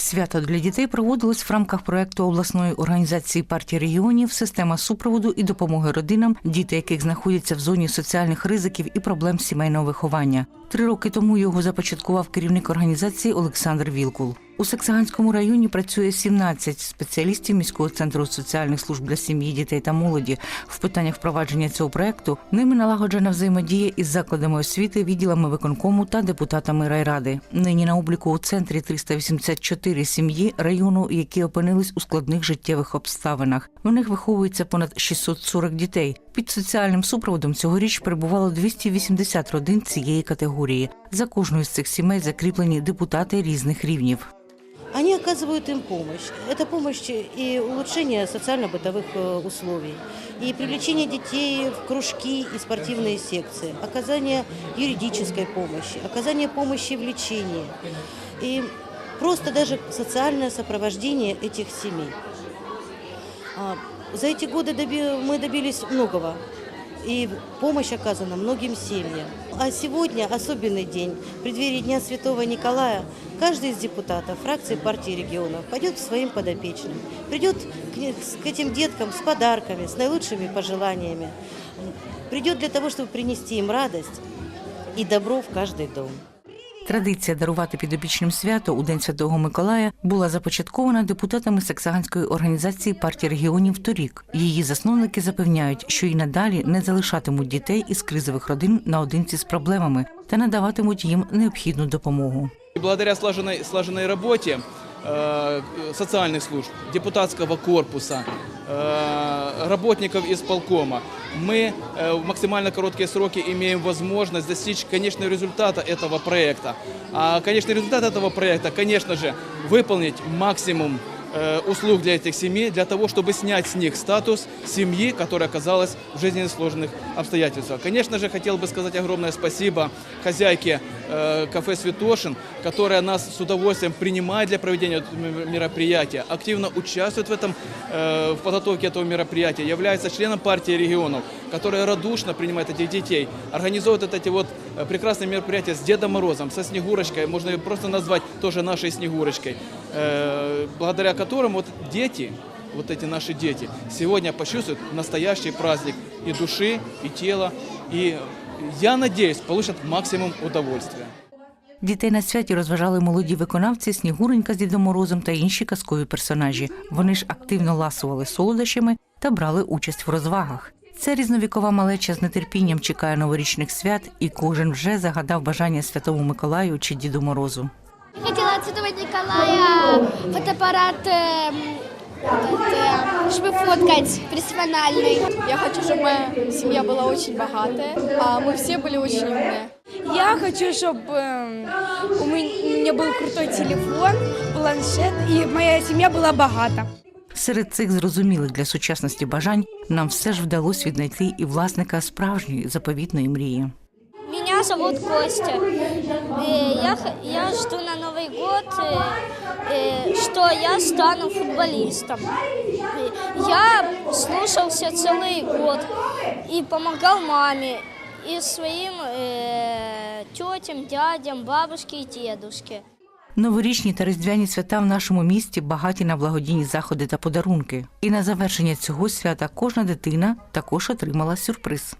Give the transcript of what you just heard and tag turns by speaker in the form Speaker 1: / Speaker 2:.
Speaker 1: Свято для дітей проводилось в рамках проекту обласної організації партії регіонів Система супроводу і допомоги родинам, діти яких знаходяться в зоні соціальних ризиків і проблем сімейного виховання. Три роки тому його започаткував керівник організації Олександр Вілкул. У Саксаганському районі працює 17 спеціалістів міського центру соціальних служб для сім'ї, дітей та молоді. В питаннях впровадження цього проекту ними налагоджена взаємодія із закладами освіти, відділами виконкому та депутатами райради. Нині на обліку у центрі 384 сім'ї району, які опинились у складних життєвих обставинах. В них виховується понад 640 дітей. Під соціальним супроводом цьогоріч перебувало 280 родин цієї категорії. За кожною з цих сімей закріплені депутати різних рівнів.
Speaker 2: Оказывают им помощь. Это помощь и улучшение социально-бытовых э, условий, и привлечение детей в кружки и спортивные секции, оказание юридической помощи, оказание помощи в лечении и просто даже социальное сопровождение этих семей. А, За эти годы мы добились многого. И помощь оказана многим семьям. А сегодня особенный день. В преддверии Дня Святого Николая каждый из депутатов фракции партии регионов пойдет к своим подопечным. Придет к, не- к этим деткам с подарками, с наилучшими пожеланиями. Придет для того, чтобы принести им радость и добро в каждый дом.
Speaker 1: Традиція дарувати підопічним свято у День Святого Миколая була започаткована депутатами Саксаганської організації партії регіонів торік. Її засновники запевняють, що і надалі не залишатимуть дітей із кризових родин наодинці з проблемами та надаватимуть їм необхідну допомогу.
Speaker 3: Благодаря слаженої слаженої работе э, социальных служб, депутатского корпуса, э, работников исполкома, мы э, в максимально короткие сроки имеем возможность достичь конечного результата этого проекта. А конечный результат этого проекта, конечно же, выполнить максимум э, услуг для этих семей, для того, чтобы снять с них статус семьи, которая оказалась в жизненно сложных обстоятельствах. Конечно же, хотел бы сказать огромное спасибо хозяйке э, кафе «Святошин», которая нас с удовольствием принимает для проведения мероприятия, активно участвует в, этом, э, в подготовке этого мероприятия, является членом партии регионов, которая радушно принимает этих детей, организует вот эти вот э, прекрасные мероприятия с Дедом Морозом, со Снегурочкой, можно ее просто назвать тоже нашей Снегурочкой, э, благодаря которым вот дети, вот эти наши дети, сегодня почувствуют настоящий праздник и души, и тела, и я надеюсь, получат максимум удовольствия.
Speaker 1: Дітей на святі розважали молоді виконавці Снігуренька з Дідом Морозом та інші казкові персонажі. Вони ж активно ласували солодощами та брали участь в розвагах. Ця різновікова малеча з нетерпінням чекає новорічних свят, і кожен вже загадав бажання Святому Миколаю чи Діду Морозу.
Speaker 4: Хотела от Святого Николая фотоаппарат, эм, этот, э, чтобы фоткать персональный.
Speaker 5: Я хочу, чтобы моя семья была очень богатая, а мы все были очень умные. Я хочу, чтобы у меня был крутой телефон, планшет, и моя семья была богата.
Speaker 1: Серед цих зрозумілих для сучасності бажань нам все ж вдалося віднайти і власника справжньої заповітної мрії.
Speaker 4: Меня зовут Костя. Э, Я, х- я жду на Новый год, э, э, что я стану футболистом. Э, Я слушался целый год и помогал маме и своим э, тетям, дядям, бабушке и дедушке.
Speaker 1: Новорічні та різдвяні свята в нашому місті багаті на благодійні заходи та подарунки. І на завершення цього свята кожна дитина також отримала сюрприз.